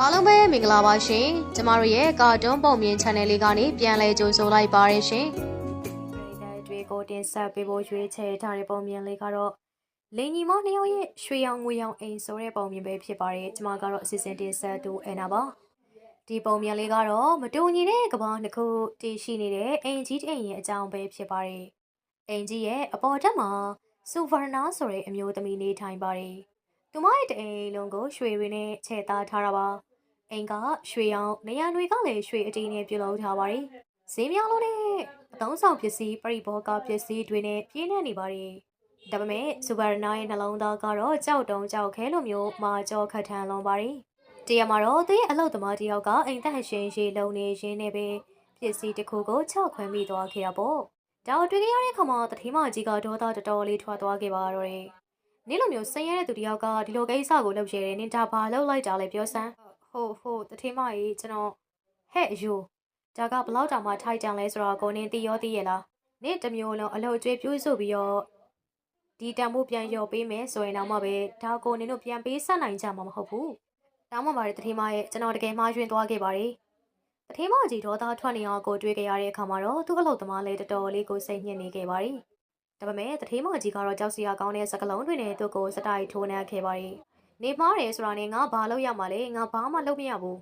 အားလုံးပဲမင်္ဂလာပါရှင်ကျမတို့ရဲ့ကာတွန်းပုံမြင် channel လေးကနေပြန်လည်ကြိုဆိုလိုက်ပါရရှင်ပြည်သက်တွေကိုတင်ဆက်ပေးဖို့ရွေးချယ်ထားတဲ့ပုံမြင်လေးကတော့လင်ညီမောနှစ်ယောက်ရဲ့ရွှေရောင်ငွေရောင်အိမ်ဆိုတဲ့ပုံမြင်ပဲဖြစ်ပါတယ်ကျွန်မကတော့အစီအစဉ်တင်ဆက်တူအနာပါဒီပုံမြင်လေးကတော့မတူညီတဲ့ကဘာနှစ်ခုတည်ရှိနေတဲ့အိမ်ကြီးတစ်အိမ်ရဲ့အကြောင်းပဲဖြစ်ပါတယ်အိမ်ကြီးရဲ့အပေါ်ထက်မှာစူဗာနာဆိုတဲ့အမျိုးသမီးနေထိုင်ပါတယ် သူမရဲ့တအိမ်လုံးကိုရွှေတွေနဲ့ခြေသားထားတာပါအိမ်ကရွှေရောင်နေရာတွေကလည်းရွှေအတီးနဲ့ပြုလုပ်ထားပါတယ်ဈေးများလို့နဲ့အသုံးဆောင်ပစ္စည်းပရိဘောဂပစ္စည်းတွေနဲ့ပြည့်နေနေပါတယ်။ဒါပေမဲ့စူပါရနာရဲ့နှလုံးသားကတော့ကြောက်တုံကြောက်ခဲလိုမျိုးမာကြောခတ်ထန်လွန်ပါတယ်။တရားမှာတော့သူရဲ့အလုပ်သမားတစ်ယောက်ကအိမ်သက်ရှင်ရေးလုံနေရင်းနဲ့ပဲပစ္စည်းတစ်ခုကိုချောက်ခွဲမိသွားခဲ့တာပေါ့။ဒါကိုတွေ့ကြရတဲ့အခါမှာတတိမကြီးကဒေါသတော်တော်လေးထွက်သွားခဲ့ပါတော့တယ်။ နေ့လိုမျိုးဆင်းရဲတဲ့သူတစ်ယောက်ကဒီလိုကိစ္စကိုလုပ်ရတဲ့နင်ဒါဘာလုပ်လိုက်တာလဲပြောစမ်း။ဟုတ်ဟုတ်တတိမကြီးကျွန်တော်ဟဲ့အယူဒါကဘလောက်တောင်မှထိုက်တန်လဲဆိုတော့ကိုနင်းသိရောသိရလားနေ့တစ်မျိုးလုံးအလုပ်ကျွေးပြိုးစုပြီးတော့ဒီတန်ဖို့ပြန်ရော်ပေးမယ်ဆိုရင်တော့မှပဲဒါကိုနင်းတို့ပြန်ပေးဆက်နိုင်ကြမှာမဟုတ်ဘူးတောင်းမှပါတယ်တတိမရဲ့ကျွန်တော်တကယ်မှားယွင်းသွားခဲ့ပါတယ်တတိမကြီးဒေါသထွက်နေအောင်ကိုတွေးကြရတဲ့အခါမှာတော့သူ့အလုပ်သမားလေးတော်တော်လေးကိုစိတ်ညစ်နေခဲ့ပါတယ် ဒါပေမဲ့တတိမကြီးကတော့ကြောက်စရာကောင်းတဲ့စကလုံးတွေနဲ့သူ့ကိုစတိုက်ထိုးနှက်ခဲ့ပါတယ်နေမှားတယ်ဆိုတာနဲ့ငါဘာလုပ်ရမှာလဲငါဘာမှလုပ်မရဘူး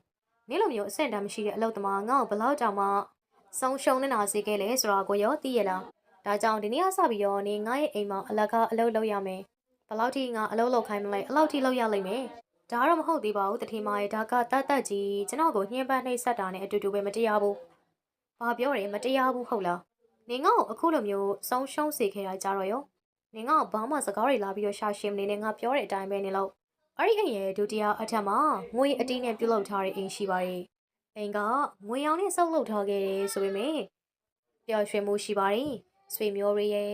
နင်းလိုမျိုးအဆင့်တန်းမရှိတဲ့အလုပ်သမားငါ့ကိုဘလောက်တောင်မှဆုံးရှုံးနေတာစေခဲ့လဲဆိုတာကိုရောသိရလားဒါကြောင့်ဒီနေ့ကစပြီးတော့နေငါရဲ့အိမ်မှာအလကားအလုပ်လုပ်ရမယ်ဘလောက်ထိငါအလုပ်လုပ်ခိုင်းမလဲအလောက်ထိလုပ်ရလိမ့်မယ်ဒါကတော့မဟုတ်သေးပါဘူးတထင်မရဲ့ဒါကတတ်တတ်ကြီးကျွန်တော်ကိုညှင်းပန်းနှိပ်စက်တာနဲ့အတူတူပဲမတရားဘူးဘာပြောတယ်မတရားဘူးဟုတ်လား နေငါ့ကိုအခုလိုမျိုးဆုံးရှုံးစေခဲ့တာကြတော့ရောနေငါ့ကိုဘာမှစကားတွေလာပြီးတော့ရှာရှင်းမနေနဲ့ငါပြောတဲ့အတိုင်းပဲနေလို့အဲ့ဒီအိမ်ရဲ့ဒုတိယအထက်မှာငွေအတီးနဲ့ပြုတ်လောက်ထားတဲ့အိမ်ရှိပါတယ်။အိမ်ကငွေရောင်နဲ့စုပ်လုပ်ထားခဲ့တယ်ဆိုပေမဲ့ပျော်ရွှင်မှုရှိပါတယ်။ဆွေမျိုးတွေရဲ့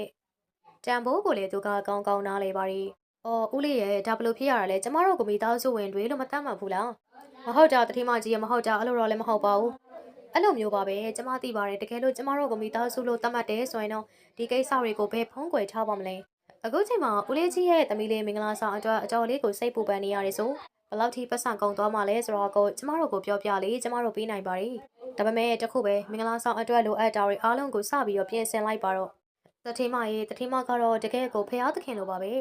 တန်ဖိုးကိုလည်းသူကကောင်းကောင်းနားလဲပါတယ်။အော်ဦးလေးရဲ့ဒါဘလို့ဖြစ်ရတာလဲကျမတို့ကမိသားစုဝင်တွေလို့မတတ်မှတ်ဘူးလား။မဟုတ်တာတတိမကြီးရမဟုတ်တာအဲ့လိုတော့လည်းမဟုတ်ပါဘူး။ အဲ့လိုမျိုးပါပဲကျမသိပါတယ်တကယ်လို့ကျမတို့ကမိသားစုလို့တတ်မှတ်တယ်ဆိုရင်တော့ဒီကိစ္စတွေကိုဘယ်ဖုံးကွယ်ထားပါမလဲ။အခုချိန်မှာဦးလေးကြီးရဲ့သမီးလေးမင်္ဂလာဆောင်အတွက်အတော်လေးကိုစိတ်ပူပန်နေရတယ်ဆိုဘယ်လောက်ထိပတ်စံကုန်သွားမှလဲဆိုတော့ကိုကျမတို့ကိုပြောပြလေကျမတို့ပေးနိုင်ပါ ರಿ ဒါပေမဲ့တခုပဲမင်္ဂလာဆောင်အတွက်လိုအပ်တာတွေအားလုံးကိုစပြီးတော့ပြင်ဆင်လိုက်ပါတော့တထင်းမရဲ့တထင်းမကတော့တကယ်ကိုဖះသခင်လိုပါပဲ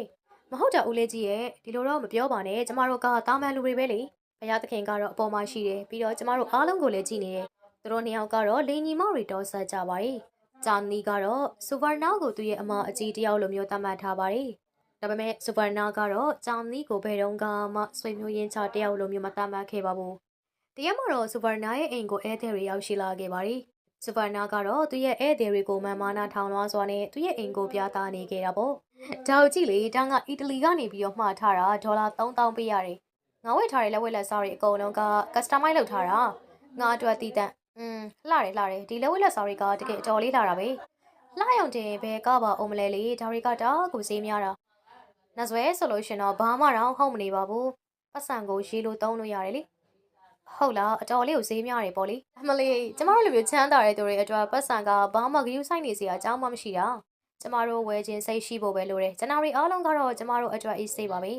မဟုတ်တာဦးလေးကြီးရဲ့ဒီလိုတော့မပြောပါနဲ့ကျမတို့ကတာမန်လူတွေပဲလေဖះသခင်ကတော့အပေါ်မှာရှိတယ်ပြီးတော့ကျမတို့အားလုံးကိုလည်းကြည်နေတယ် သူတို့နှစ်ယောက်ကတော့လင်းညီမောက်တွေတော်ဆက်ကြပါ ರಿ ဂျာနီကတော့စူဗာနာကိုသူ့ရဲ့အမအကြီးတယောက်လိုမျိုးသတ်မှတ်ထားပါတယ်။ဒါပေမဲ့စူဗာနာကတော့ဂျာနီကိုဘယ်တော့မှဆွေမျိုးရင်းချတယောက်လိုမျိုးမသတ်မှတ်ခဲ့ပါဘူး။တရက်မှာတော့စူဗာနာရဲ့အိမ်ကိုဧည့်သည်တွေရောက်ရှိလာခဲ့ပါတယ်။စူဗာနာကတော့သူ့ရဲ့ဧည့်သည်တွေကိုမန်မာနာထောင်လွှားစွာနဲ့သူ့ရဲ့အိမ်ကိုပြသနေခဲ့တာပေါ့။ဒါကိုကြည့်လေတန်းကအီတလီကနေပြီးတော့မှားထားတာဒေါ်လာ3000ပေးရတယ်။ငါဝယ်ထားတဲ့လက်ဝက်လက်စားတွေအကုန်လုံးကကစတမိုင်းလုပ်ထားတာ။ငါအတွက်တည်တံ့ อืมလှတယ်လှတယ်ဒီလက်ဝက်လက်စားတွေကတကယ်အတော်လေးလှတာပဲလှရုံတင်ဘယ်ကပါအောင်မလဲလေဒါတွေကတာကိုစေးများတာနဇွဲဆိုလို့ရှင်တော့ဘာမှတော့ဟုတ်မနေပါဘူးပတ်စံကိုရေးလို့တုံးလို့ရတယ်လေဟုတ်လားအတော်လေးကိုစေးများတယ်ပေါ့လေအမလေးကျမတို့လိုမျိုးချမ်းသာတဲ့သူတွေအတွက်ပတ်စံကဘာမှဂရုစိုက်နေစရာအကြောင်းမှမရှိတာကျမတို့ဝယ်ခြင်းစိတ်ရှိဖို့ပဲလိုတယ်ကျွန်တော်တွေအားလုံးကတော့ကျမတို့အတွက်အေးဆေးပါပဲ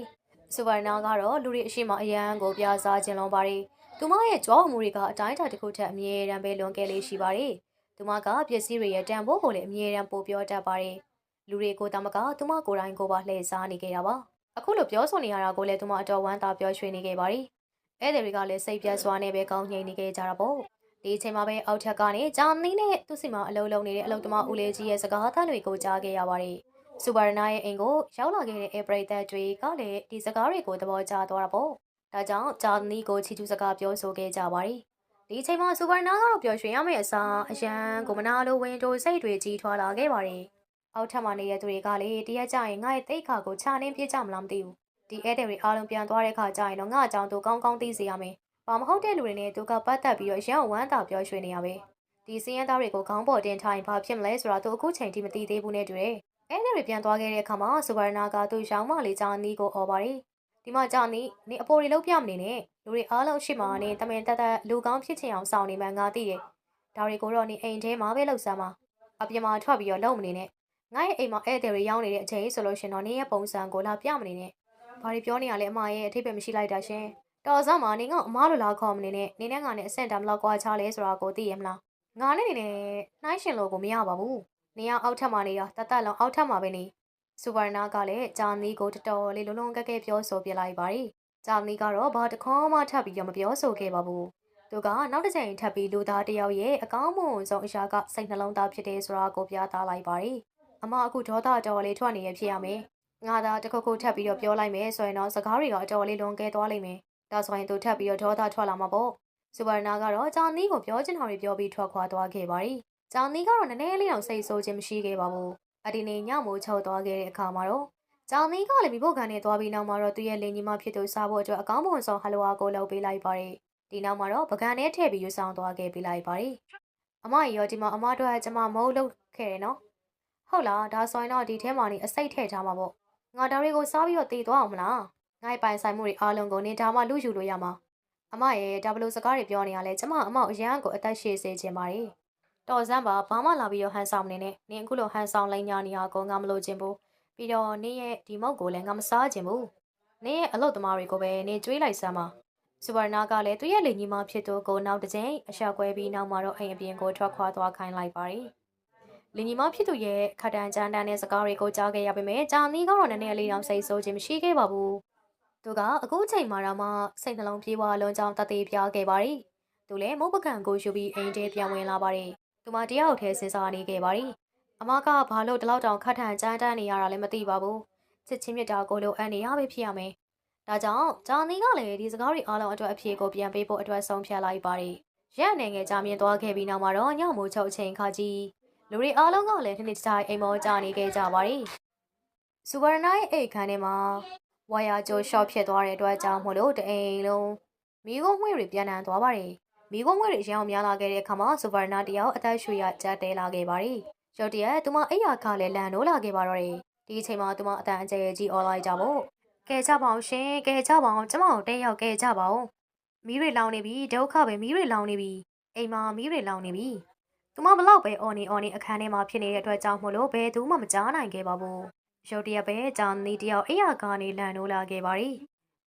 စူပါနာကတော့လူတွေအရှိမအရန်ကိုပြစားခြင်းလုံးပါတယ် သူမရဲ့ကြွားမှုတွေကအတိုင်းအတာတစ်ခုထက်အမြဲတမ်းပဲလွန်ကဲလေးရှိပါတယ်။သူမကပစ္စည်းတွေရဲ့တန်ဖိုးကိုလည်းအမြဲတမ်းပိုပြောတတ်ပါတယ်။လူတွေကိုတမကသူမကိုယ်တိုင်ကိုပါလှည့်စားနေခဲ့တာပါ။အခုလိုပြောဆိုနေရတာကိုလည်းသူမအတော်ဝမ်းသာပြောရွှင်နေခဲ့ပါတယ်။ဧည့်သည်တွေကလည်းစိတ်ပြတ်စွာနဲ့ပဲကောင်းငြိမ်နေခဲ့ကြတာပေါ့။ဒီအချိန်မှာပဲအောက်ထပ်ကနေဂျာမနီနဲ့သူ့စီမအလုံးလုံးနေတဲ့အလုပ်သမားဦးလေးကြီးရဲ့စကားသံတွေကိုကြားခဲ့ရပါတယ်။စူပါရနာရဲ့အိမ်ကိုရောက်လာခဲ့တဲ့အေပရိသတ်တွေကလည်းဒီစကားတွေကိုသဘောကျသွားတာပေါ့။ ဒါကြောင့်ဂျာနီကိုချီကျူးစကားပြောဆိုခဲ့ကြပါတယ်။ဒီအချိန်မှာစူပါနာကတော့ပျော်ရွှင်ရမယ့်အစားအရန်ကိုမနာလိုဝင်တိုစိတ်တွေကြီးထွားလာခဲ့ပါတယ်။အောက်ထပ်မှာနေတဲ့သူတွေကလည်းတရက်ကြရင်ငါ့ရဲ့တိတ်ခါကိုခြာနှင်းပြစ်ကြမလားမသိဘူး။ဒီဧည့်သည်တွေအားလုံးပြန်သွားတဲ့ခါကျရင်တော့ငါ့အကြောင်းသူကောင်းကောင်းသိစေရမယ်။ဘာမဟုတ်တဲ့လူတွေနဲ့သူကပတ်သက်ပြီးတော့ရန်ဝမ်းသာပျော်ရွှင်နေရပဲ။ဒီစင်းရဲသားတွေကိုခေါင်းပေါ်တင်ထားရင်ဘာဖြစ်မလဲဆိုတာသူအခုချိန်ထိမသိသေးဘူးနဲ့တူတယ်။ဧည့်သည်တွေပြန်သွားခဲ့တဲ့အခါမှာစူပါနာကသူ့ရောင်းမလေးဂျာနီကိုអော်ပါတယ်။ ဒီမှာကြာနေနေအပေါ်တွေလောက်ပြမနေနဲ့လူတွေအားလုံးရှိမှနေတမင်တက်တက်လူကောင်းဖြစ်ချင်အောင်စောင့်နေမှငါသိတယ်ဒါတွေကိုတော့နေအိမ်ထဲမှာပဲလှုပ်စမ်းပါအပြင်မှာထွက်ပြီးတော့လုံမနေနဲ့ငါရဲ့အိမ်မှာဧည့်သည်တွေရောက်နေတဲ့အချိန်ဆိုလို့ရှင်တော့နေရဲ့ပုံစံကိုလာပြမနေနဲ့ဘာတွေပြောနေရလဲအမရဲ့အထိပ္ပယ်မရှိလိုက်တာရှင်တတော်စမ်းမှာနေငါအမားလိုလာခေါ်မနေနဲ့နေနဲ့ငါနဲ့အဆင့်တမ်းဘလောက်ကွာချလဲဆိုတာကိုသိရမလားငါနဲ့နေနဲ့နှိုင်းရှင်လို့ကိုမရပါဘူးနေရအောက်ထပ်မှာနေတာတတ်တတ်လုံးအောက်ထပ်မှာပဲနေ စူပါနာကလည်းဂျာမနီကိုတော်တော်လေးလုံးလုံးကဲကဲပြောဆိုပြလိုက်ပါရီဂျာမနီကတော့ဘာတခေါမှထပ်ပြီးတော့မပြောဆိုခဲ့ပါဘူးသူကနောက်တစ်ချိန်ထပ်ပြီးလူသားတစ်ယောက်ရဲ့အကောင်းမွန်ဆုံးအရာကစိတ်နှလုံးသားဖြစ်တယ်ဆိုတာကိုပြသလိုက်ပါရီအမအခုဒေါသတော်လေးထွက်နေရဖြစ်ရမယ်ငါသာတခုခုထပ်ပြီးတော့ပြောလိုက်မယ်ဆိုရင်တော့စကားတွေကအတော်လေးလွန်ကဲသွားလိမ့်မယ်ဒါဆိုရင်သူထပ်ပြီးတော့ဒေါသထွက်လာမှာပေါ့စူပါနာကတော့ဂျာနီကိုပြောချင်တာတွေပြောပြီးထွက်ခွာသွားခဲ့ပါရီဂျာနီကတော့နည်းနည်းလေးအောင်စိတ်ဆိုးခြင်းမရှိခဲ့ပါဘူး အဒီနေညမိုးချုပ်သွားခဲ့တဲ့အခါမှာတော့ဂျာနီကလည်းမိဖို့ကန်နဲ့သွားပြီးနောက်မှာတော့သူ့ရဲ့လင်ကြီးမဖြစ်သူစားဖို့အတွက်အကောင်းဆုံးဆုံးဟလိုဝါကိုလုပ်ပေးလိုက်ပါရီဒီနောက်မှာတော့ပကံနဲ့ထည့်ပြီးယူဆောင်သွားခဲ့ပေးလိုက်ပါရီအမရောဒီမှာအမတို့ကကျမမဟုတ်လုပ်ခဲ့တယ်နော်ဟုတ်လားဒါဆိုရင်တော့ဒီထဲမှာနေအစိတ်ထည့်ထားမှာပေါ့ငါဒါတွေကိုစားပြီးတော့တည်သွားအောင်မလားငါ့ပိုင်ဆိုင်မှုတွေအားလုံးကိုနေဒါမှလူယူလို့ရမှာအမရဲ့ဒါဘလို့စကားတွေပြောနေရလဲကျမအမောက်အရန်ကိုအသက်ရှည်စေခြင်းပါ रे တော်စမ်းပါဘာမှလာပြီးတော့ဟန်ဆောင်နေနဲ့နင်အခုလိုဟန်ဆောင်လိုက်ညာနေရကောငါမလို့ခြင်းဘူးပြီးတော့နင်ရဲ့ဒီမုတ်ကိုလည်းငါမစားခြင်းဘူးနင်ရဲ့အလုပ်သမားတွေကိုပဲနင်ကြွေးလိုက်စမ်းပါစူပါနာကလည်းသူ့ရဲ့လေညီမဖြစ်သူကိုနောက်တစ်ချိန်အရှာကွဲပြီးနောက်မှာတော့အိမ်အပြင်ကိုထွက်ခွာသွားခိုင်းလိုက်ပါတယ်လင်ညီမဖြစ်သူရဲ့ခတန်ကြမ်းတမ်းတဲ့စကားတွေကိုကြားခဲ့ရပေမဲ့ကြာနီးကတော့နည်းနည်းလေးတော့စိတ်ဆိုးခြင်းမရှိခဲ့ပါဘူး။သူကအခုချိန်မှတော့မှစိတ်နှလုံးပြေးဝလွန်ကြောင်းတသေးပြားခဲ့ပါရီ။သူလည်းမုတ်ပကံကိုယူပြီးအိမ်ထဲပြန်ဝင်လာပါရီ သူမတယောက်တည်းစဉ်းစားနေခဲ့ပါတယ်။အမကဘာလို့ဒီလောက်တောင်ခတ်ထန်ကြမ်းတမ်းနေရတာလဲမသိပါဘူး။ချစ်ချင်းမြတ်တာကိုလိုအပ်နေရပဲဖြစ်ရမယ်။ဒါကြောင့်ဂျာနီကလည်းဒီစကားတွေအားလုံးအတွက်အဖြေကိုပြန်ပေးဖို့အတွက်ဆုံးဖြတ်လိုက်ပါတယ်။ရက်နေငယ်ကြာမြင့်သွားခဲ့ပြီးနောက်မှာတော့ညမိုးချုပ်ချိန်ခါကြီးလူတွေအားလုံးကလည်းနှစ်နှစ်တိုင်းအိမ်မောကြနေခဲ့ကြပါတယ်။စူဝရဏရဲ့အိတ်ခန်းထဲမှာဝါယာကြိုးရှော့ဖြစ်သွားတဲ့အတွက်ကြောင့်မို့လို့တအိမ်လုံးမိကုန်းမှွေတွေပြန်လည်သွားပါတယ် မိကုန်းငွေတွေရအောင်များလာခဲ့တဲ့အခါမှာစူပါရနာတယောက်အသက်ရှူရကြက်တဲလာခဲ့ပါ रे ရုတ်တရက်သူမအိယာခလည်းလန်နိုးလာခဲ့ပါတော့တယ်ဒီအချိန်မှာသူမအတန်အကျယ်ကြီးအော်လိုက်ကြဖို့ကဲကြပါအောင်ရှင်ကဲကြပါအောင်ကျမတို့တဲရောက်ကဲကြပါအောင်မီးတွေလောင်နေပြီဒုက္ခပဲမီးတွေလောင်နေပြီအိမ်မှာမီးတွေလောင်နေပြီသူမဘလောက်ပဲအော်နေအော်နေအခန်းထဲမှာဖြစ်နေတဲ့အတွက်ကြောင့်မို့လို့ဘယ်သူမှမကြားနိုင်ခဲ့ပါဘူးရုတ်တရက်ပဲဂျာနီတယောက်အိယာကနေလန်နိုးလာခဲ့ပါ रे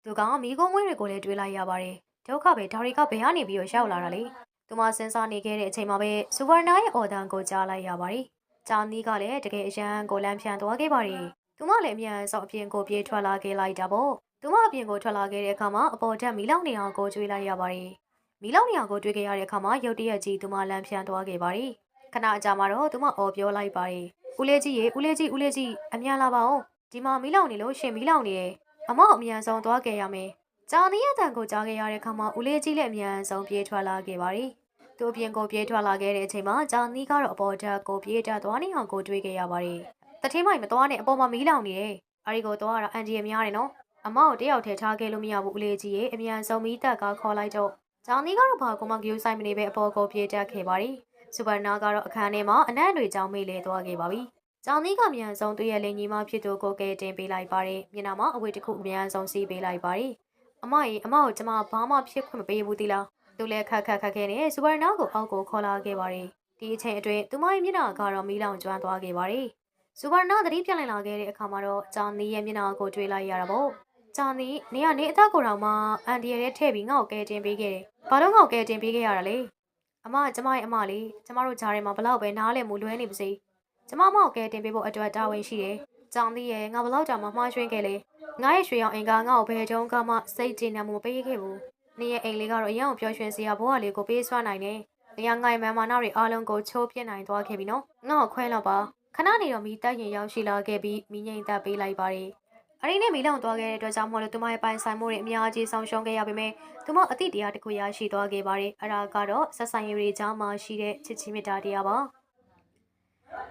သူကမီးကုန်းဝင်းတွေကိုလည်းတွေးလိုက်ရပါတယ် ဒုက္ခပဲဒါတွေကဘယ်ကနေပြီးတော့ရောက်လာတာလဲသူမစဉ်းစားနေခဲ့တဲ့အချိန်မှာပဲစူပါနာရဲ့အော်ဒန်ကိုကြားလိုက်ရပါတယ်ဂျာနီကလည်းတကယ်အရန်ကိုလန့်ဖြန့်သွားခဲ့ပါတယ်။သူမလည်းအမြန်ဆုံးအပြင်ကိုပြေးထွက်လာခဲ့လိုက်တာပေါ့။သူမအပြင်ကိုထွက်လာခဲ့တဲ့အခါမှာအပေါ်ထက်မီလောင်နေအောင်ကိုကြွေးလိုက်ရပါတယ်။မီလောင်နေအောင်ကိုတွေ့ခဲ့ရတဲ့အခါမှာရုတ်တရက်ကြီးသူမလန့်ဖြန့်သွားခဲ့ပါတယ်။ခဏအကြာမှာတော့သူမအော်ပြောလိုက်ပါတယ်။ဦးလေးကြီးရေဦးလေးကြီးဦးလေးကြီးအမြန်လာပါဦး။ဒီမှာမီလောင်နေလို့ရှင်မီလောင်နေတယ်။အမောက်အမြန်ဆုံးသွားခဲ့ရမယ်။ ဂျာနီရဲ့တန်ကိုကြားခဲ့ရတဲ့အခါမှာဦးလေးကြီးလည်းအမြန်ဆုံးပြေးထွက်လာခဲ့ပါတယ်။သူအပြင်ကိုပြေးထွက်လာခဲ့တဲ့အချိန်မှာဂျာနီကတော့အပေါ်ထက်ကိုပြေးတက်သွားနေအောင်ကိုတွေးခဲ့ရပါတယ်။တထင်းမိုင်မသွားနဲ့အပေါ်မှာမီးလောင်နေတယ်။အဲဒီကိုသွားရတာအန်ဒီရများတယ်နော်။အမောက်တယောက်ထဲထားခဲ့လို့မရဘူးဦးလေးကြီးရဲ့အမြန်ဆုံးမီးတက်ကခေါ်လိုက်တော့ဂျာနီကတော့ဘာကိုမှဂယူဆိုင်မနေပဲအပေါ်ကိုပြေးတက်ခဲ့ပါတယ်။စူပါနာကတော့အခန်းထဲမှာအနက်တွေကြောင်းမေးလေသွားခဲ့ပါပြီ။ဂျာနီကမြန်ဆုံးသူ့ရဲ့လင်ကြီးမဖြစ်သူကိုကဲတင်ပေးလိုက်ပါတယ်။မျက်နှာမှာအဝတ်တစ်ခုအမြန်ဆုံးစီးပေးလိုက်ပါတယ်။ အမကြီးအမကိုကျမဘာမှဖြစ်ခွင့်မပေးဘူးသီလား။သူလည်းခက်ခက်ခက်ခဲနဲ့စူပါနာကိုအောက်ကိုခေါ်လာခဲ့ပါတယ်။ဒီအချိန်အတွင်းသူမရဲ့မျက်နှာကတော့မီးလောင်ကျွမ်းသွားခဲ့ပါတယ်။စူပါနာသတိပြလိုက်လာခဲ့တဲ့အခါမှာတော့ဂျာနီရဲ့မျက်နှာကိုတွေ့လိုက်ရတာပေါ့။ဂျာနီနေကနေအသက်ကိုယ်တော်မှအန်ဒီရဲ့ထည့်ပြီးငါ့ကိုကဲတင်ပေးခဲ့တယ်။ဘာလို့ငါ့ကိုကဲတင်ပေးခဲ့ရတာလဲ။အမကျမရဲ့အမလေးကျမတို့ဂျားထဲမှာဘလောက်ပဲနားလဲမှုလွဲနေပါစေ။ကျမမောက်ကဲတင်ပေးဖို့အတွက်တာဝန်ရှိတယ်။ကြောင်သေးရဲ့ငါဘလောက်ကြာမှမှားရွှင်ခဲ့လေ။ ငါရဲ့ရွှေရောင်အင်ကငါ့ကိုဘယ်တုန်းကမှစိတ်ကြည်နံမှုမပေးခဲ့ဘူး။နေရဲ့အိမ်လေးကတော့အရင်ကပျော်ရွှင်စရာဘဝလေးကိုပေးစွာနိုင်တယ်။အရာငိုင်မန်မာနာတွေအားလုံးကိုချိုးပြစ်နိုင်သွားခဲ့ပြီနော်။ငါ့ကိုခွဲတော့ပါ။ခဏနေတော့မိတက်ရင်ရောက်ရှိလာခဲ့ပြီးမိငိမ့်သက်ပေးလိုက်ပါတယ်။အရင်းနဲ့မီလောင်သွားခဲ့တဲ့အတွက်ကြောင့်မို့လို့သူမရဲ့ပိုင်ဆိုင်မှုတွေအများကြီးဆောင်ရှုံးခဲ့ရပေမဲ့သူမအသည့်တရားတစ်ခုရရှိသွားခဲ့ပါတယ်။အဲ့ဒါကတော့ဆက်ဆိုင်ရည်တွေကြားမှာရှိတဲ့ချစ်ချင်းမေတ္တာတရားပါ။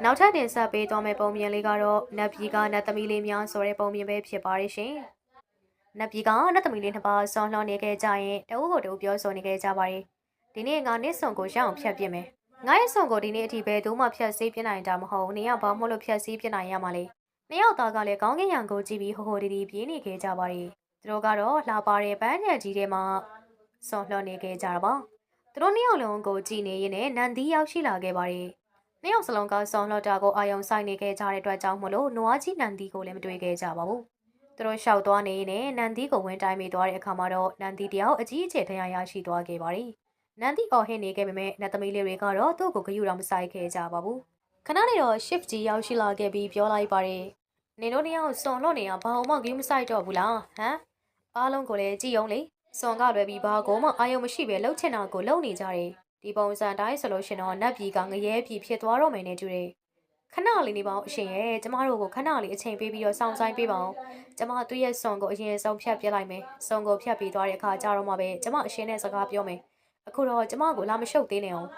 နောက်ထပ်တင်ဆက်ပေးသွားမယ့်ပုံမြင်လေးကတော့နတ်ပြည်ကနတ်သမီးလေးများဆိုတဲ့ပုံမြင်ပဲဖြစ်ပါရဲ့ရှင်။နတ်ပြည်ကနတ်သမီးလေးနှစ်ပါးဆောင်းလှောင်းနေခဲ့ကြရင်တအုပ်ကိုတအုပ်ပြောဆိုနေခဲ့ကြပါရဲ့။ဒီနေ့ငါနစ်ဆုံကိုရအောင်ဖြတ်ပြစ်မယ်။ငါရဲ့ဆုံကိုဒီနေ့အထိပဲသူမှဖြတ်စည်းပြနိုင်တာမဟုတ်။နေရဘာမို့လို့ဖြတ်စည်းပြနိုင်ရမှာလဲ။နှစ်ယောက်သားကလည်းကောင်းကင်ရံကိုကြည့်ပြီးဟိုဟိုဒီဒီပြေးနေခဲ့ကြပါရဲ့။သူတို့ကတော့လှပါတဲ့ပန်းညက်ကြီးထဲမှာဆောင်းလှောင်းနေခဲ့ကြတာပါ။သူတို့နှစ်ယောက်လုံးကိုကြည့်နေရင်းနဲ့နန်ဒီရောက်ရှိလာခဲ့ပါရဲ့။ နှစ်ယောက်စလုံးကဆောင်းလှော်တာကိုအာယုံဆိုင်နေခဲ့ကြတဲ့အတွက်ကြောင့်မလို့နွားကြီးနန်ဒီကိုလည်းမတွေ့ခဲ့ကြပါဘူး။သူတို့ရှောက်သွားနေနဲ့နန်ဒီကိုဝင်တိုင်းမိသွားတဲ့အခါမှာတော့နန်ဒီတယောက်အကြီးအကျယ်ထရရရှိသွားခဲ့ပါတယ်နန်ဒီအော်ဟင်းနေခဲ့ပေမဲ့နတ်သမီးလေးတွေကတော့သူ့ကိုဂယုတော်မဆိုင်ခဲ့ကြပါဘူးခဏနေတော့ shift ကြီးရောက်ရှိလာခဲ့ပြီးပြောလိုက်ပါတယ်နင်တို့နှစ်ယောက်စုံလို့နေရဘာမှဂယုမဆိုင်တော့ဘူးလားဟမ်အားလုံးကိုလည်းကြည်အောင်လေစွန်ကလွယ်ပြီးဘာကိုမှအာယုံမရှိပဲလှုပ်ချင်တာကိုလှုပ်နေကြတယ် ဒီပုံစံတိုင်းဆိုလို့ရှင်တော့နတ်ပြည်ကငရဲပြည်ဖြစ်သွားတော့မယ်နဲ့တူတယ်ခဏလေးနေပါအောင်အရှင်ရဲ့ကျမတို့ကိုခဏလေးအချိန်ပေးပြီးတော့စောင့်ဆိုင်ပေးပါအောင်ကျမသူ့ရဲ့စွန်ကိုအရင်ဆုံးဖြတ်ပြလိုက်မယ်စွန်ကိုဖြတ်ပြီးသွားတဲ့အခါကျတော့မှပဲကျမအရှင်နဲ့စကားပြောမယ်အခုတော့ကျမကိုလာမရှုပ်သေးနဲ့အောင်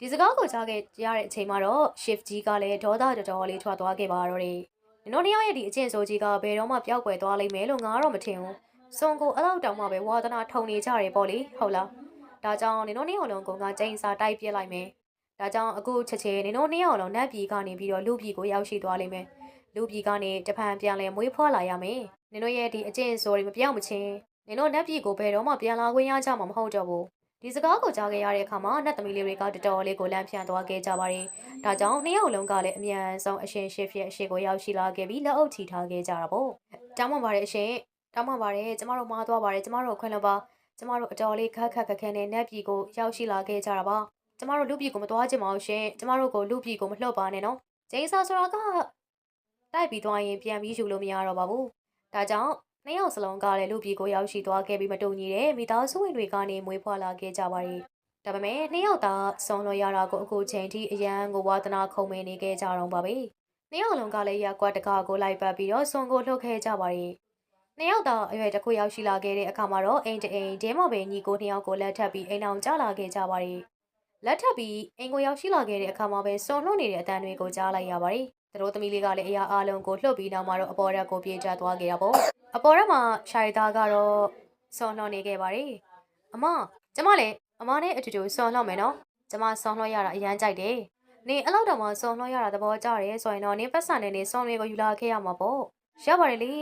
ဒီစကားကိုကြားခဲ့ရတဲ့အချိန်မှာတော့ shift ကြီးကလည်းဒေါသတော်တော်လေးထွက်သွားခဲ့ပါတော့တယ်နင်တို့နှစ်ယောက်ရဲ့ဒီအကျင့်ဆိုကြီးကဘယ်တော့မှပျောက်ကွယ်သွားလိမ့်မယ်လို့ငါတော့မထင်ဘူးစွန်ကိုအဲ့လောက်တောင်မှပဲဝါသနာထုံနေကြတယ်ပေါ့လေဟုတ်လား ဒါကြောင့်နင်တို့နှစ်ယောက်လုံးကငါကျိန်စာတိုက်ပြစ်လိုက်မယ်ဒါကြောင့်အခုချက်ချင်းနင်တို့နှစ်ယောက်လုံးနတ်ပြည်ကနေပြီးတော့လူပြည်ကိုရောက်ရှိသွားလိမ့်မယ်လူပြည်ကနေတဖန်ပြန်လဲမွေးဖွားလာရမယ်နင်တို့ရဲ့ဒီအကျင့်ဆိုတွေမပြောင်းမချင်းနင်တို့နတ်ပြည်ကိုဘယ်တော့မှပြန်လာခွင့်ရကြမှာမဟုတ်တော့ဘူးဒီစကားကိုကြားခဲ့ရတဲ့အခါမှာနတ်သမီးလေးတွေကတော်တော်လေးကိုလန့်ဖြန့်သွားခဲ့ကြပါတယ်ဒါကြောင့်နှစ်ယောက်လုံးကလည်းအမြန်ဆုံးအရှင်ရှစ်ဖြစ်အရှိကိုရောက်ရှိလာခဲ့ပြီးလက်အုပ်ချီထားခဲ့ကြတာပေါ့တောင်းပန်ပါတယ်အရှင်တောင်းပန်ပါတယ်ကျမတို့မှားသွားပါတယ်ကျမတို့ခွင့်လွှတ်ပါ ကျမတို့အတော်လေးခက်ခက်ခက်ခဲနဲ့နတ်ပြည်ကိုရောက်ရှိလာခဲ့ကြတာပါကျမတို့လူပြည်ကိုမသွားချင်ပါဘူးရှင်ကျမတို့ကိုလူပြည်ကိုမလှုပ်ပါနဲ့နော်ဂျိန်းဆာဆိုတာကတိုက်ပြီးသွားရင်ပြန်ပြီးယူလို့မရတော့ပါဘူးဒါကြောင့်နှစ်ယောက်စလုံးကလည်းလူပြည်ကိုရောက်ရှိသွားခဲ့ပြီးမတုံညီတဲ့မိသားစုဝင်တွေကနေမွေးဖွားလာခဲ့ကြပါတယ်ဒါပေမဲ့နှစ်ယောက်သာဆုံးလို့ရတာကိုအခုချိန်ထိအရန်ကိုဝါသနာခုံမင်းနေခဲ့ကြတော့ပါပဲနှစ်ယောက်လုံးကလည်းရက်ကွက်တကားကိုလိုက်ပတ်ပြီးတော့ဆွန်ကိုလှုပ်ခဲ့ကြပါတယ် နှစ်ယောက်သာအရွယ်တစ်ခုရောက်ရှိလာခဲ့တဲ့အခါမှာတော့အိမ်တအိမ်ဒဲမော်ပဲညီကိုနှစ်ယောက်ကိုလက်ထပ်ပြီးအိမ်အောင်ကြလာခဲ့ကြပါတယ်လက်ထပ်ပြီးအိမ်ကိုရောက်ရှိလာခဲ့တဲ့အခါမှာပဲဆွန်လှုပ်နေတဲ့အတန်တွေကိုကြားလိုက်ရပါတယ်သူတို့သမီးလေးကလည်းအရာအလုံးကိုလှုပ်ပြီးနောက်မှာတော့အပေါ်ရက်ကိုပြေးကျသွားခဲ့တာပေါ့အပေါ်ရက်မှာရှာရီသားကတော့ဆွန်လှုပ်နေခဲ့ပါတယ်အမကျမလည်းအမနဲ့အတူတူဆွန်လှုပ်မယ်နော်ကျမဆွန်လှုပ်ရတာအရန်ကြိုက်တယ်နေအဲ့လောက်တော့မှဆွန်လှုပ်ရတာသဘောကျတယ်ဆိုရင်တော့နင်းပတ်စံနဲ့နေဆွန်လေးကိုယူလာခဲ့ရမှာပေါ့ ရပါတယ်လေ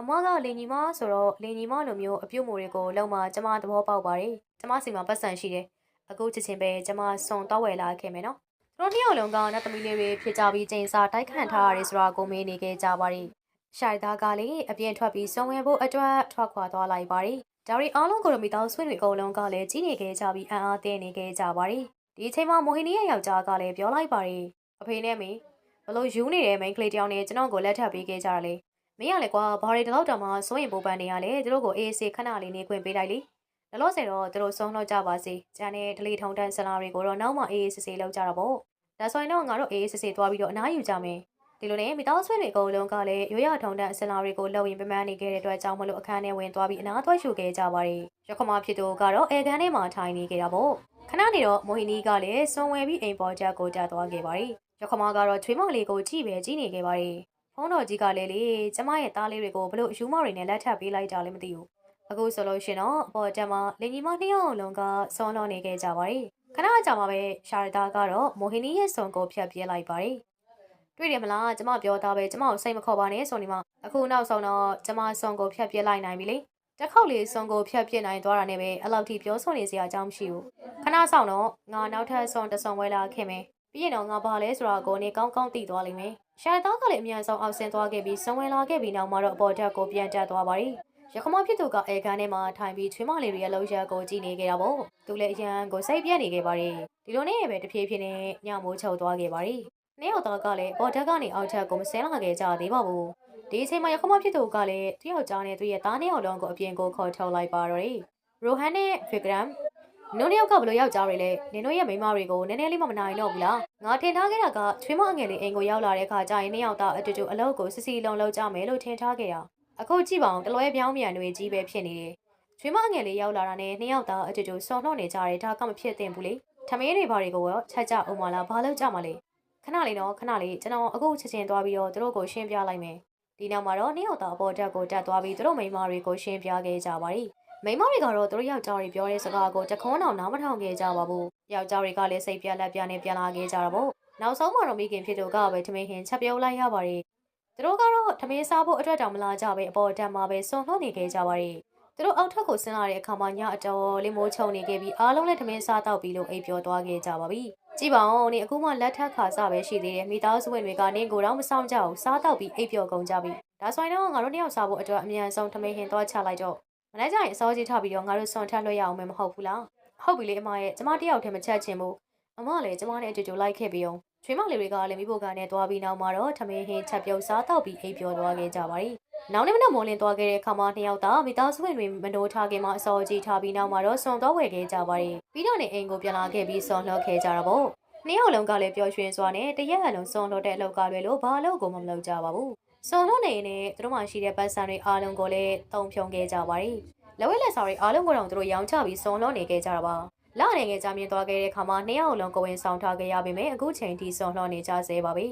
အမကလင်ညီမဆိုတော့လင်ညီမလိုမျိုးအပြုတ်မှုတွေကိုလုံးမကျမသဘောပေါက်ပါတယ်ကျမစီမှာပတ်စံရှိတယ်အခုချက်ချင်းပဲကျမဆွန်တော့ဝယ်လာခဲ့မယ်နော်သူတို့နှစ်ယောက်လုံးကနတ်သမီးလေးတွေဖြစ်ကြပြီးကျင်းစာတိုက်ခန့်ထားရတယ်ဆိုတာကိုမေးနေခဲ့ကြပါတယ်ရှာရီသားကလည်းအပြင်ထွက်ပြီးဆွန်ဝင်ဖို့အတွက်ထွက်ခွာသွားလိုက်ပါတယ်ဒါရီအားလုံးကိုတော့မိသားစုတွေအကုန်လုံးကလည်းကြီးနေခဲ့ကြပြီးအံ့အားသင့်နေခဲ့ကြပါတယ်ဒီအချိန်မှာမိုဟီနီရဲ့ယောက်ျားကလည်းပြောလိုက်ပါတယ်အဖေနဲ့မေဘလို့ယူနေတဲ့မိန်းကလေးတယောက်နဲ့ကျွန်တော်ကိုလက်ထပ်ပေးခဲ့ကြတာလေ မင်းရလေကွာဘာတွေတလောက်တောင်မှစိုးရင်ပူပန်နေရလေသူတို့ကိုအေးအေးဆေးခဏလေးနေခွင့်ပေးလိုက်လေလောလောဆယ်တော့သူတို့ဆုံးတော့ကြပါစေကျန်တဲ့ဒလီထုံတန်းဆလာတွေကိုတော့နောက်မှအေးအေးဆေးဆေးလောက်ကြတော့ပေါ့ဒါဆိုရင်တော့ငါတို့အေးအေးဆေးဆေးသွားပြီးတော့အနားယူကြမယ်ဒီလိုနဲ့မိသားစုတွေအကုန်လုံးကလည်းရိုးရထုံတန်းဆလာတွေကိုလှုပ်ရင်ပမန်းနေခဲ့တဲ့အတွက်ကြောင့်မလို့အခန်းထဲဝင်သွားပြီးအနားသွားရှုခဲ့ကြပါတယ်ရခမဖြစ်သူကတော့အေကန်ထဲမှာထိုင်နေခဲ့တာပေါ့ခဏနေတော့မိုဟီနီကလည်းစွန်ဝဲပြီးအိမ်ပေါ်ချက်ကိုတက်သွားခဲ့ပါတယ်ရခမကတော့ချွေးမလေးကိုကြည့်ပဲကြည့်နေခဲ့ပါတယ် ဖုန်းတော်ကြီးကလည်းလေကျမရဲ့သားလေးတွေကိုဘလို့အယူမောက်တွေနဲ့လက်ထပ်ပေးလိုက်ကြလည်းမသိဘူးအခုဆိုလို့ရှင်တော့အပေါ်တက်မှာလင်ကြီးမနှစ်ယောက်လုံးကစောလောနေခဲ့ကြပါတယ်ခဏကြာမှပဲရှာရတာကတော့မိုဟီနီရဲ့စုံကိုဖြတ်ပြေးလိုက်ပါတယ်တွေ့တယ်မလားကျမပြောသားပဲကျမကိုစိတ်မခေါ်ပါနဲ့ဆိုနေမှအခုနောက်ဆုံးတော့ကျမစုံကိုဖြတ်ပြေးလိုက်နိုင်ပြီလေတစ်ခေါက်လေးစုံကိုဖြတ်ပြစ်နိုင်သွားတာနဲ့ပဲအဲ့လောက်ထိပြောဆိုနေစရာအကြောင်းမရှိဘူးခဏဆောင်တော့ငါနောက်ထပ်စုံတစ်စုံဝဲလာခင်မယ် ပြီးရင်တော့ငါဘာလဲဆိုတာကိုနေကောင်းကောင်းသိသွားလိမ့်မယ်ရှာသားကလည်းအမြန်ဆုံးအောက်ဆင်းသွားခဲ့ပြီးစုံဝဲလာခဲ့ပြီးနောက်မှာတော့အပေါ်တက်ကိုပြန်တက်သွားပါရီရခမဖြစ်သူကအဲခန်းထဲမှာထိုင်ပြီးချွေးမလေးတွေရဲ့လှုပ်ရှားကိုကြည့်နေခဲ့တာပေါ့သူလည်းအရန်ကိုစိတ်ပြက်နေခဲ့ပါရီဒီလိုနဲ့ပဲတဖြည်းဖြည်းနဲ့ညမိုးချုပ်သွားခဲ့ပါရီနှစ်ယောက်သားကလည်းပေါ်တက်ကနေအောက်ထက်ကိုမဆင်းလာခဲ့ကြသေးပါဘူးဒီအချိန်မှာရခမဖြစ်သူကလည်းသူ့ယောက်ျားနဲ့သူ့ရဲ့သားနှစ်ယောက်လုံးကိုအပြင်ကိုခေါ်ထုတ်လိုက်ပါတော့တယ်ရိုဟန်နဲ့ဗီဂရမ် နင်တို့နှစ်ယောက်ကဘလို့ယောက်ျားတွေလဲနင်တို့ရဲ့မိန်းမတွေကိုနည်းနည်းလေးမှမနိုင်တော့ဘူးလားငါထင်ထားခဲ့တာကချွေးမအငယ်လေးအိမ်ကိုရောက်လာတဲ့အခါကျရင်နှစ်ယောက်သားအတူတူအလုပ်ကိုစစ်စီလုံးလုံးကြမယ်လို့ထင်ထားခဲ့ရအခုကြည့်ပါအောင်တလွဲပြောင်းမြန်တွေကြီးပဲဖြစ်နေတယ်ချွေးမအငယ်လေးရောက်လာတာနဲ့နှစ်ယောက်သားအတူတူစော်နှော့နေကြတယ်ဒါကမဖြစ်သင့်ဘူးလေထမင်းတွေဘာတွေကိုရောချက်ကြအောင်မလားဘာလို့ကြမှာလဲခဏလေးတော့ခဏလေးကျွန်တော်အခုချက်ချင်းသွားပြီးတော့သူတို့ကိုရှင်းပြလိုက်မယ်ဒီနောက်မှာတော့နှစ်ယောက်သားအပေါ်တက်ကိုတက်သွားပြီးသူတို့မိန်းမတွေကိုရှင်းပြခဲ့ကြပါရီ မိန်းမတွေကတော့သူတို့ယောက်ျားတွေပြောတဲ့စကားကိုတခွန်းအောင်နားမထောင်ခဲ့ကြပါဘူးယောက်ျားတွေကလည်းစိတ်ပြက်လက်ပြနဲ့ပြန်လာခဲ့ကြတာပေါ့နောက်ဆုံးမှာတော့မိခင်ဖြစ်သူကပဲထမင်းဟင်ချက်ပြုတ်လိုက်ရပါရီသူတို့ကတော့ထမင်းစားဖို့အတွက်တောင်မလာကြပဲအပေါ်တက်မှာပဲစွန်လှုပ်နေခဲ့ကြပါရီသူတို့အောက်ထပ်ကိုဆင်းလာတဲ့အခါမှာညအတော်လေးမိုးချုံနေခဲ့ပြီးအားလုံးလည်းထမင်းစားတော့ပြီးလို့အိပ်ပျော်သွားခဲ့ကြပါပြီကြည့်ပါဦးနေအခုမှလက်ထပ်ခါစားပဲရှိသေးတယ်မိသားစုဝင်တွေကနင်းကိုတော့မဆောင်ကြဘူးစားတော့ပြီးအိပ်ပျော်ကုန်ကြပြီဒါဆိုရင်တော့ငါတို့နှစ်ယောက်စားဖို့အတွက်အမြန်ဆုံးထမင်းဟင်းသွားချလိုက်တော့ မနေ့ကျရင်အစောကြီးထပြီးတော့ငါတို့စွန်ထက်လွှတ်ရအောင်မယ်မဟုတ်ဘူးလားဟုတ်ပြီလေအမရဲ့ကျမတယောက်တည်းမချက်ချင်ဘူးအမလည်းကျမနဲ့အတူတူလိုက်ခဲ့ပြီးအောင်ချွေးမလေးတွေကလည်းမိဖို့ကနေသွားပြီးနောက်မှာတော့ထမင်းဟင်းချက်ပြုတ်စားတော့ပြီးအိပ်ပျော်သွားခဲ့ကြပါရီနောက်နေ့မနက်မိုးလင်းသွားခဲ့တဲ့အခါမှာနှစ်ယောက်သာမိသားစုဝင်တွေမနိုးထားခင်မှာအစောကြီးထားပြီးနောက်မှာတော့စွန်သွားဝယ်ခဲ့ကြပါရီပြီးတော့နေအိမ်ကိုပြန်လာခဲ့ပြီးစွန်လှော်ခဲ့ကြတာပေါ့နှစ်ယောက်လုံးကလည်းပျော်ရွှင်စွာနဲ့တရက်အလုံးစွန်လှော်တဲ့အလုပ်ကလွယ်လို့ဘာအလုပ်ကိုမှမလုပ်ကြပါဘူး စုံလုံးနေနဲ့သူတို့မှရှိတဲ့ပတ်စံတွေအားလုံးကိုလည်းတုံဖြုံခဲ့ကြပါရီလက်ဝဲလက်စာတွေအားလုံးကိုတော့သူတို့ရောင်းချပြီးစုံလုံးနေခဲ့ကြတာပါလာနေငယ်ကြမြင်သွားခဲ့တဲ့ခါမှာနှစ်ယောက်လုံးကိုဝင်ဆောင်ထားခဲ့ရပေမဲ့အခုချိန်ထိစုံလုံးနေကြသေးပါပြီ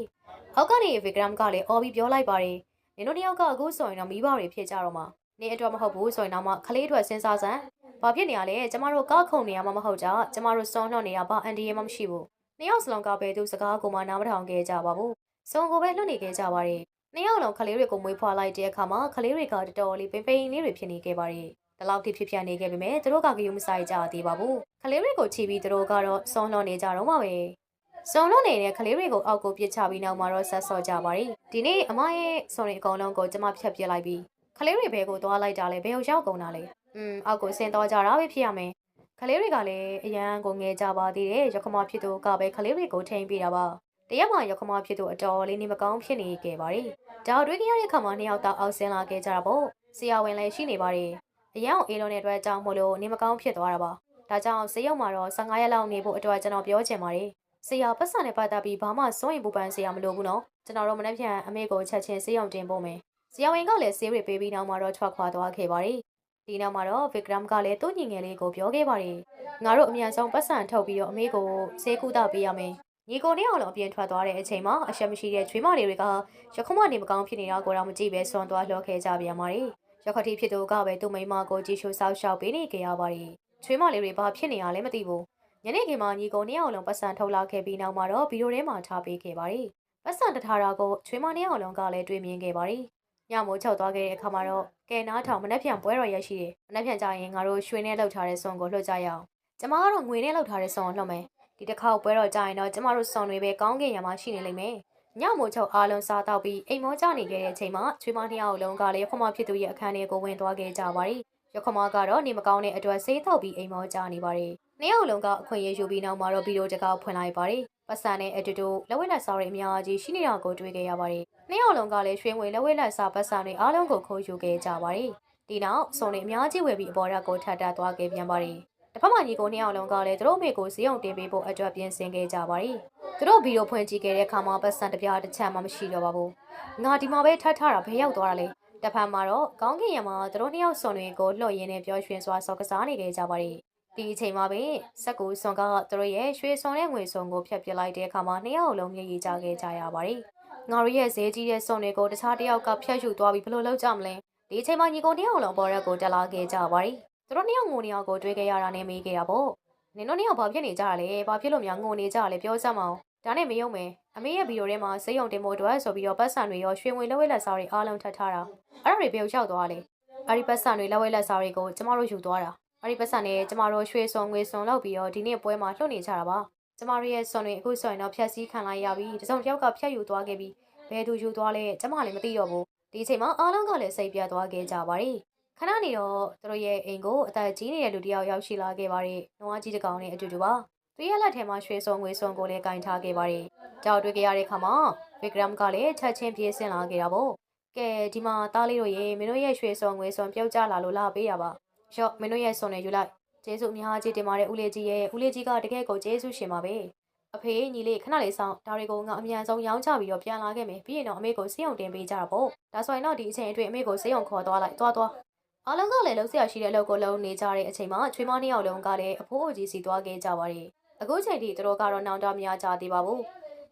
အောက်ကနေဗီဂရမ်ကလည်းအော်ပြီးပြောလိုက်ပါရီနင်တို့နှစ်ယောက်ကအခုဆိုရင်တော့မိဘတွေဖြစ်ကြတော့မှာနေအတွက်မဟုတ်ဘူးဆိုရင်တော့မှခလေးအတွက်စဉ်းစားစမ်းဘာဖြစ်နေရလဲကျမတို့ကောက်ခုံနေရမှာမဟုတ်ကြကျမတို့စုံလုံးနေရဘာအန်ဒီရမှမရှိဘူးနှစ်ယောက်စလုံးကပဲသူစကားကိုမှနားမထောင်ခဲ့ကြပါဘူးစုံကိုပဲလွတ်နေခဲ့ကြပါရီ နှစ်ယောက်လုံးကလေးတွေကိုမွေးဖွားလိုက်တဲ့အခါမှာကလေးတွေကတော်တော်လေးပိန်ပိန်လေးတွေဖြစ်နေခဲ့ပါတယ်။ဒီလောက်ထိဖြစ်ပြနေခဲ့ပေမဲ့သူတို့ကဂယုမဆိုင်ကြသေးပါဘူး။ကလေးတွေကိုချီပြီးသူတို့ကတော့စုံလွန်နေကြတော့မှာပဲ။စုံလွန်နေတဲ့ကလေးတွေကိုအောက်ကိုပြစ်ချပြီးနောက်မှာတော့ဆက်ဆော့ကြပါရီ။ဒီနေ့အမရဲ့စုံတွေအကုန်လုံးကိုကျမဖြတ်ပြစ်လိုက်ပြီးကလေးတွေဘဲကိုသွားလိုက်တာလေဘယ်ကိုရောက်ကုန်တာလဲ။อืมအောက်ကိုဆင်းသွားကြတာပဲဖြစ်ရမယ်။ကလေးတွေကလည်းအရန်ကိုငဲကြပါသေးတယ်။ရခမဖြစ်သူကပဲကလေးတွေကိုထိန်ပေးတာပါ။ တရက်မှရခမဖြစ်သူအတော်လေးနေမကောင်းဖြစ်နေခဲ့ပါရီ။ဒါတွေ့ကြရတဲ့ခါမှာနှစ်ယောက်သားအောက်ဆင်းလာခဲ့ကြတာပေါ့ဆရာဝန်လည်းရှိနေပါတယ်အရန်အောင်အေးလုံးတဲ့အတွက်ကြောင့်မို့လို့နေမကောင်းဖြစ်သွားတာပါဒါကြောင့်ဆေးရုံမှာတော့15ရက်လောက်နေဖို့အတွက်ကျွန်တော်ပြောချင်ပါတယ်ဆရာပတ်စံနဲ့ပတ်သက်ပြီးဘာမှစိုးရင်ပူပန်ဆရာမလိုဘူးနော်ကျွန်တော်တို့မနေ့ပြန်အမေကိုချက်ချင်းဆေးရုံတင်ဖို့မယ်ဆရာဝန်ကလည်းဆေးတွေပေးပြီးနောက်မှာတော့ထွက်ခွာသွားခဲ့ပါတယ်ဒီနောက်မှာတော့ဗစ်ဂရမ်ကလည်းသူ့ညီငယ်လေးကိုပြောခဲ့ပါတယ်ငါတို့အမြန်ဆုံးပတ်စံထုတ်ပြီးတော့အမေကိုဆေးကုသပေးရမယ် ညီကိုနဲ့အောင်လုံးအပြင်ထွက်သွားတဲ့အချိန်မှာအရှက်မရှိတဲ့ချွေးမလေးတွေကရခုမှနေမကောင်းဖြစ်နေတာကိုတော့မကြည့်ပဲစွန်သွားလှော်ခဲ့ကြပြန်ပါရီရခတိဖြစ်သူကပဲသူ့မိန်းမကိုကြည့်ရှုဆောက်ရှောက်ပေးနေကြရပါရီချွေးမလေးတွေဘာဖြစ်နေရလဲမသိဘူးညနေခင်းမှာညီကိုနှစ်ယောက်လုံးပတ်စံထုတ်လာခဲ့ပြီးနောက်မှာတော့ဗီဒီယိုထဲမှာထားပေးခဲ့ပါရီပတ်စံတထားတာကိုချွေးမနှစ်ယောက်လုံးကလည်းတွေ့မြင်ခဲ့ပါရီညမိုးချုပ်သွားခဲ့တဲ့အခါမှာတော့ကဲနားထောင်မနှက်ပြန်ပွဲတော်ရရှိတယ်မနှက်ပြန်ကြရင်ငါတို့ရွှေနဲ့လှုပ်ထားတဲ့စွန်ကိုလှုပ်ကြရအောင်ကျမကတော့ငွေနဲ့လှုပ်ထားတဲ့စွန်ကိုလှုပ်မယ် ဒီတစ်ခါပွဲတော်ကြရင်တော့ကျမတို့စွန်တွေပဲကောင်းကင်ရမှာရှိနေလိမ့်မယ်ညမိုးချုပ်အားလုံးစားတော့ပြီးအိမ်မောကျနေခဲ့တဲ့အချိန်မှာချွေးမနှစ်ယောက်လုံးကလည်းရခမဖြစ်သူရဲ့အခန်းထဲကိုဝင်သွားခဲ့ကြပါရီရခမကတော့နေမကောင်းတဲ့အတွက်ဆေးတော့ပြီးအိမ်မောကျနေပါရီနှစ်ယောက်လုံးကအခွင့်အရေးယူပြီးနောက်မှာတော့ဗီဒီယိုတကောက်ဖွင့်လိုက်ပါရီပတ်စံနဲ့အတူတူလက်ဝဲလက်စားတွေအများကြီးရှိနေတာကိုတွေ့ခဲ့ရပါရီနှစ်ယောက်လုံးကလည်းရွှေငွေလက်ဝဲလက်စားပတ်စံတွေအားလုံးကိုခိုးယူခဲ့ကြပါရီဒီနောက်စုံတွေအများကြီးဝယ်ပြီးအပေါ်ဓာတ်ကိုထပ်တာသွားခဲ့ပြန်ပါရီ တစ်ဖက်မှာညီကိုနှစ်ယောက်လုံးကလည်းသူတို့မိကိုစီးအောင်တင်ပေးဖို့အတွက်ပြင်ဆင်ခဲ့ကြပါရီသူတို့ဗီဒီယိုဖွင့်ကြည့်ခဲ့တဲ့အခါမှာပတ်စံတစ်ပြားတစ်ချက်မှမရှိတော့ပါဘူး။ငါဒီမှာပဲထပ်ထားတာဘယ်ရောက်သွားတာလဲ။တစ်ဖက်မှာတော့ကောင်းကင်ရံမှာသူတို့နှစ်ယောက်စွန်တွေကိုလှုပ်ရင်းနဲ့ပြောရွှင်စွာဆော့ကစားနေကြကြပါရီ။ဒီအချိန်မှာပဲစက်ကူစွန်ကသူတို့ရဲ့ရွှေစွန်နဲ့ငွေစွန်ကိုဖျက်ပစ်လိုက်တဲ့အခါမှာနှစ်ယောက်လုံးမျက်ရည်ကျခဲ့ကြရပါရီ။ငါတို့ရဲ့ဈေးကြီးတဲ့စွန်တွေကိုတခြားတစ်ယောက်ကဖျက်ယူသွားပြီးဘယ်လိုလုပ်ကြမလဲ။ဒီအချိန်မှာညီကိုနှစ်ယောက်လုံးပေါ်ရက်ကိုတက်လာခဲ့ကြပါရီ။ သူတို့နှစ်ယောက်ငိုနှစ်ယောက်ကိုတွေ့ခဲ့ရတာနဲ့မေးခဲ့တာပေါ့။နင်တို့နှစ်ယောက်ဘာဖြစ်နေကြတာလဲ။ဘာဖြစ်လို့များငိုနေကြတာလဲပြောစမ်းမအောင်။ဒါနဲ့မယုံမယ်အမေရဲ့ဗီဒီယိုထဲမှာစိတ်ယုံတင်ဖို့အတွက်ဆိုပြီးတော့ပတ်စံတွေရောရွှေငွေလက်ဝဲလက်စားတွေအားလုံးထပ်ထားတာအဲ့ဒါတွေဘယ်ရောက်သွားလဲအဲ့ဒီပတ်စံတွေလက်ဝဲလက်စားတွေကိုကျမတို့ယူသွားတာအဲ့ဒီပတ်စံတွေကျမတို့ရွှေစုံငွေစုံလောက်ပြီးတော့ဒီနေ့ပွဲမှာလှုပ်နေကြတာပါကျမတို့ရဲ့စုံတွေအခုဆိုရင်တော့ဖြတ်စည်းခံလိုက်ရပြီတစုံတစ်ယောက်ကဖြတ်ယူသွားခဲ့ပြီဘယ်သူယူသွားလဲကျမလည်းမသိတော့ဘူးဒီအချိန်မှာအားလုံးကလည်းစိတ်ပြတ်သွားခဲ့ကြပါရီ ခဏနေတော့သူတို့ရဲ့အိမ်ကိုအသက်ကြီးနေတဲ့လူတစ်ယောက်ရောက်ရှိလာခဲ့ပါရီနှွားကြီးတစ်ကောင်နဲ့အတူတူပါသူရဲ့လက်ထဲမှာရွှေစုံငွေစုံကိုလည်းကင်ထားခဲ့ပါရီကြောက်တွေ့ကြရတဲ့ခါမှာဗီဂရမ်ကလည်းချက်ချင်းပြေးဆင်းလာခဲ့တာပေါ့ကဲဒီမှာသားလေးတို့ရေမင်းတို့ရဲ့ရွှေစုံငွေစုံပြုတ်ကျလာလို့လာပေးရပါရော့မင်းတို့ရဲ့စုံနေယူလိုက်ကျေးဇူးအများကြီးတင်ပါတယ်ဦးလေးကြီးရဲ့ဦးလေးကြီးကတကယ်ကိုကျေးဇူးရှင်ပါပဲအဖေညီလေးခဏလေးဆောင်ဒါတွေကိုငါအမြန်ဆုံးရောင်းချပြီးတော့ပြန်လာခဲ့မယ်ပြီးရင်တော့အမေကိုစေးုံတင်ပေးကြတာပေါ့ဒါဆိုရင်တော့ဒီအချိန်အတွင်းအမေကိုစေးုံခေါ်သွားလိုက်သွားသွား အားလုံးကလည်းလှုပ်ရှားရှိတဲ့အလုပ်ကိုလုပ်နေကြတဲ့အချိန်မှာချွေးမနှစ်ယောက်လုံးကလည်းအဖိုးအိုကြီးစီသွားခဲ့ကြပါတယ်အခုချိန်ထိသူတို့ကတော့နောင်တမရကြသေးပါဘူး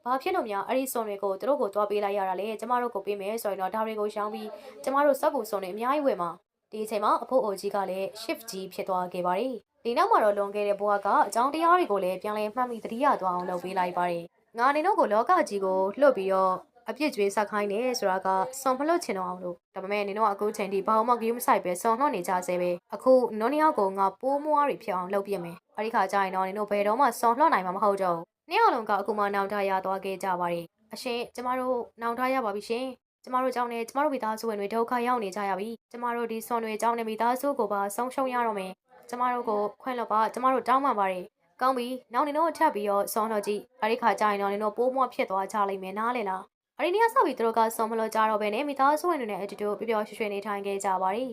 ဘာဖြစ်လို့များအဲ့ဒီစွန်တွေကိုသူတို့ကိုတွားပေးလိုက်ရတာလေကျမတို့ကိုပေးမယ်ဆိုရင်တော့ဒါတွေကိုရှောင်းပြီးကျမတို့စက်ကူစွန်တွေအများကြီးဝယ်မှာဒီအချိန်မှာအဖိုးအိုကြီးကလည်း shift ကြီးဖြစ်သွားခဲ့ပါတယ်ဒီနောက်မှာတော့လွန်ခဲ့တဲ့ဘဝကအကြောင်းတရားတွေကိုလည်းပြန်လည်မှတ်မိသတိရသွားအောင်လုပ်ပေးလိုက်ပါတယ်ငါအနေနဲ့ကိုလောကကြီးကိုလှုပ်ပြီးတော့ အပြစ်ကြွေးဆက်ခိုင်းတယ်ဆိုတာကစွန်မလွတ်ချင်တော့အောင်လို့ဒါပေမဲ့နေတော့အခုချိန်ထိဘာမှဂရုမစိုက်ပဲစွန်နှော့နေကြဆဲပဲအခုနွန်နီယောက်ကိုငါပိုးမွားတွေဖြစ်အောင်လုပ်ပြမယ်အဲ့ဒီခါကျရင်တော့နေတော့ဘယ်တော့မှစွန်လှော့နိုင်မှာမဟုတ်တော့ဘူးနှစ်ယောက်လုံးကအခုမှနောင်တရသွားခဲ့ကြပါရီအရှင်ကျမတို့နောင်တရပါပြီရှင်ကျမတို့ကြောင့်နဲ့ကျမတို့မိသားစုဝင်တွေဒုက္ခရောက်နေကြရပြီကျမတို့ဒီဆွန်တွေကြောင့်နဲ့မိသားစုကိုပါဆုံးရှုံးရတော့မယ်ကျမတို့ကိုခွင့်လွှတ်ပါကျမတို့တောင်းပန်ပါတယ်ကောင်းပြီနောက်နေတော့ထပ်ပြီးတော့ဆွန်တော့ကြည့်အဲဒီခါကျရင်တော့နေတော့ပိုးမွဖြစ်သွားကြလိမ့်မယ်နားလေလား အဲဒီနေ့ကစပြီးသူတို့ကဆွန်မလို့ကြတော့ပဲနဲ့မိသားစုဝင်တွေနဲ့အတူတူပျော်ပျော်ရွှင်ရွှင်နေထိုင်ခဲ့ကြပါရီ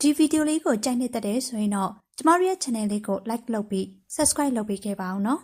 ဒီဗီဒီယိုလေးကိုကြိုက်နေတဲ့တဲ့ဆိုရင်တော့ကျမတို့ရဲ့ channel လေးကို like လုပ်ပြီး subscribe လုပ်ပေးခဲ့ပါအောင်နော်